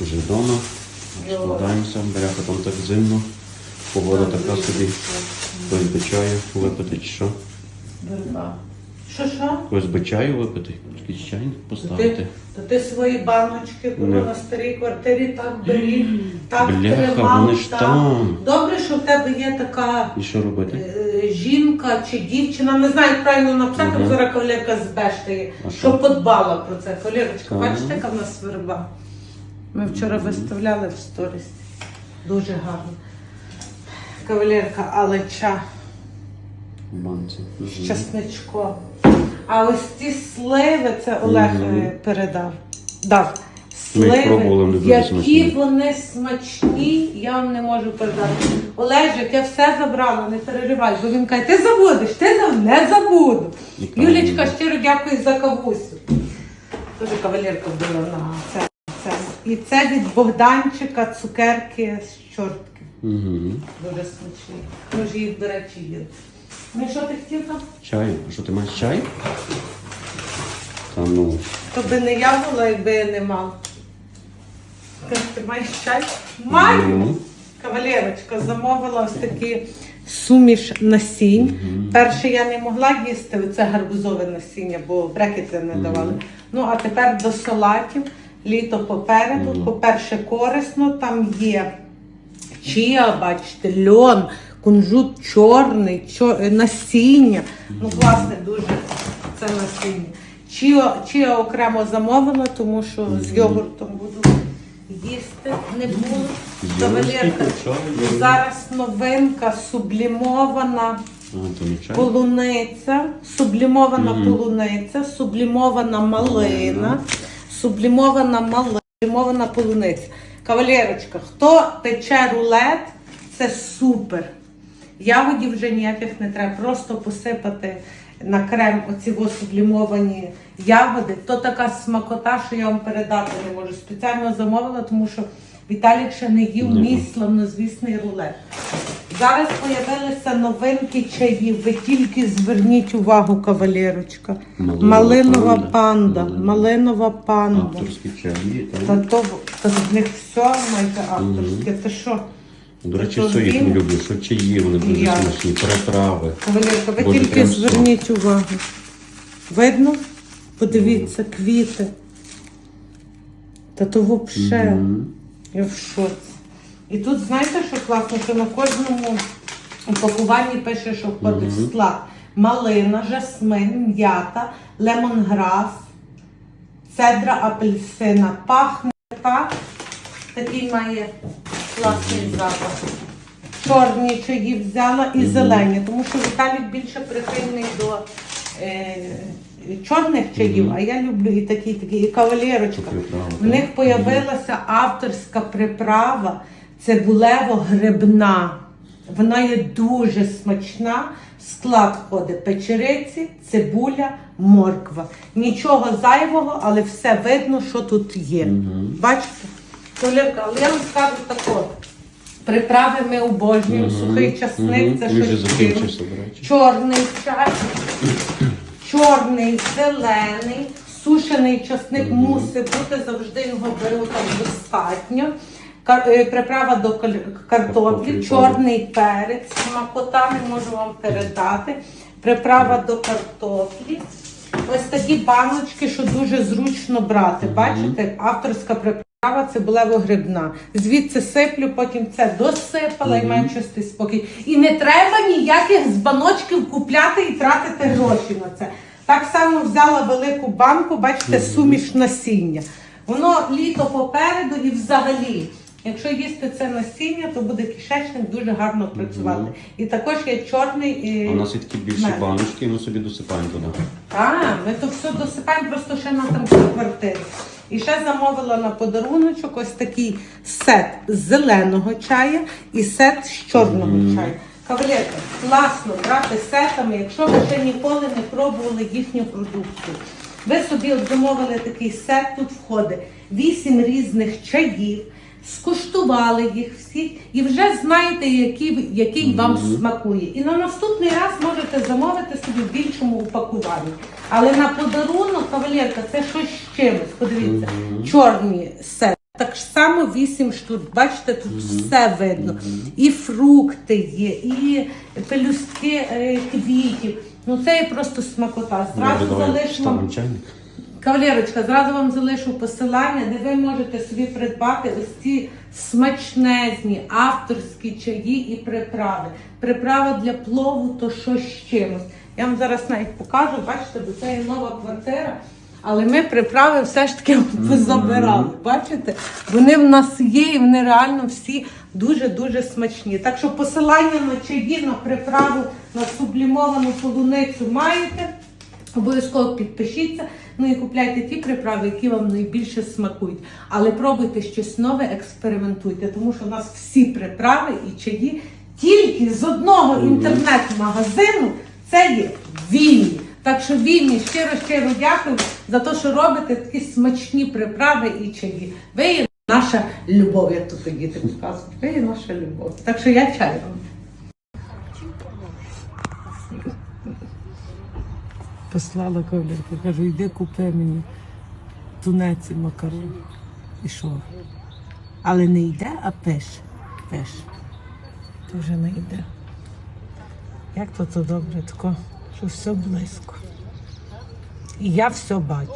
Вже вдома. Складаємося, береха там так зимно. Погода така собі. Хтось би чаю випити чи що? Що що? Хтось би чаю випити, якийсь чайник поставити. Ти, то ти свої баночки коли на старій квартирі так беріг, так Бляха, тримав. вони ж так. там. Добре, що в тебе є така І що робити? е, жінка чи дівчина, не знаю, як правильно написати, Мгм. зараз кавалерка збештає, А що що? подбала про це. Кавалерочка, Так. бачите, яка в нас верба? Ми вчора виставляли в сторіс. Дуже гарно. Кавалерка, але ча. В з часничком. А ось ці сливи, це Олег е, передав. Дав. Ми їх пробували, вони Сливи, дуже які смачні. вони смачні, я вам не можу передати. Олежик, я все забрала, не переживай, бо він каже, ти забудеш, ти зав- не забуду. Правильно. Юлічка, щиро дякую за кавусю. Дуже кавалерка була на це. І це від Богданчика цукерки з чортки. Мгм. Дуже смачні. Ми ж їх, до речі, їли. Ну і що ти хотів там? Чаю. А що ти маєш чай? Та ну. То би не я була, якби я не мав. Ти маєш чай? Маю! Ну. Кавалерочка замовила ось такі суміш насінь. Перше я не могла їсти це гарбузове насіння, бо брекети не давали. Ну а тепер до салатів. Літо попереду. По-перше, корисно, там є чия, бачите, льон, кунжут чорний, чор... е, насіння. Ну, класне дуже це насіння. Чия, чия окремо замовила, тому що з йогуртом буду їсти не було. З Кавалерка. йогуртом, чай, йогурт. Зараз новинка сублімована А, полуниця, сублімована Мгм. полуниця, сублімована малина, сублімована малина, сублімована полуниця. Кавалерочка, хто пече рулет, це супер. Ягодів вже ніяких не треба, просто посипати на крем оці сублімовані ягоди. То така смакота, що я вам передати не можу. Спеціально замовила, тому що Віталік ще не їв мій славнозвісний рулет. Зараз з'явилися новинки чаїв. Ви тільки зверніть увагу, кавалерочка. Малинова Малинова панда. панда. Малинова панда. Авторські чаї. Та так. то, та в них все майже авторське. Ти що? До речі, все їх не люблю. Що чаї, вони дуже Я. смачні, переправи. Кавалерка, ви Боже, тільки прям зверніть увагу. Видно? Подивіться, квіти. Та то взагалі. Мгм. Я в шоці. І тут знаєте, що класно, що на кожному упакуванні пише, що входить в склад малина, жасмин, м'ята, лемонграс, цедра апельсина. Пахне так. Такий має класний запах. Чорні чаї взяла і зелені, тому що Віталік більше прихильний до е, чорних чаїв, а я люблю і такі, такі, і кавалерочка. В них так. появилася авторська приправа цибулево-грибна. Вона є дуже смачна. В склад входить печериці, цибуля, морква. Нічого зайвого, але все видно, що тут є. Мгм. Бачите? Колірка, але я вам скажу тако. Приправи ми обожнюємо, Мгм. сухий часник, Мгм. це щось. Чорний чай, чорний, зелений, сушений часник мусить бути, завжди його беру там достатньо. Е, Приправа до картоплі, Картоплі, чорний перець, смакота не можу вам передати. Приправа до картоплі. Ось такі баночки, що дуже зручно брати. Бачите, авторська приправа цибулево-грибна. Звідси сиплю, потім це досипала і маю чистий спокій. І не треба ніяких з баночків купляти і тратити гроші на це. Так само взяла велику банку, бачите, суміш насіння. Воно літо попереду і взагалі. Якщо їсти це насіння, то буде кишечник дуже гарно працювати. І також є чорний. е, А у нас є такі більші мед. баночки, і ми собі досипаємо туди. а, ми то все досипаємо просто ще на там квартирі. І ще замовила на подаруночок ось такий сет з зеленого чаю і сет з чорного чаю. Кавалерка, класно брати сетами, якщо ви ще ніколи не пробували їхню продукцію. Ви собі от замовили такий сет, тут входить 8 різних чаїв, скуштували їх всі і вже знаєте, який, який вам смакує. І на наступний раз можете замовити собі в більшому упакуванні. Але на подарунок, кавалерка, це щось з чимось. Подивіться, чорні сет Так само 8 штук. Бачите, тут все видно. І фрукти є, і пелюстки е, квітів. Ну це є просто смакота. Зразу Давай, Кавалерочка, зразу вам залишу посилання, де ви можете собі придбати ось ці смачнезні авторські чаї і приправи. Приправа для плову то що з чимось. Я вам зараз навіть покажу, бачите, бо це є нова квартира. Але ми приправи все ж таки позабирали. Бачите? Вони в нас є, і вони реально всі дуже-дуже смачні. Так що посилання на чаї, на приправу, на сублімовану полуницю маєте. Обов'язково підпишіться, ну і купляйте ті приправи, які вам найбільше смакують. Але пробуйте щось нове, експериментуйте, тому що у нас всі приправи і чаї тільки з одного інтернет-магазину це є вільні. Так що вільні, щиро щиро дякую за те, що робите такі смачні приправи і чаї. Ви є наша любов, як тут діти показують. Ви є наша любов. Так що я чаю вам. Послала кавалерку, кажу, йди купи мені тунець і макарон. І що? Але не йде, а пише. Пише. То вже не йде. Як то це добре, тако, що все близько. І я все бачу.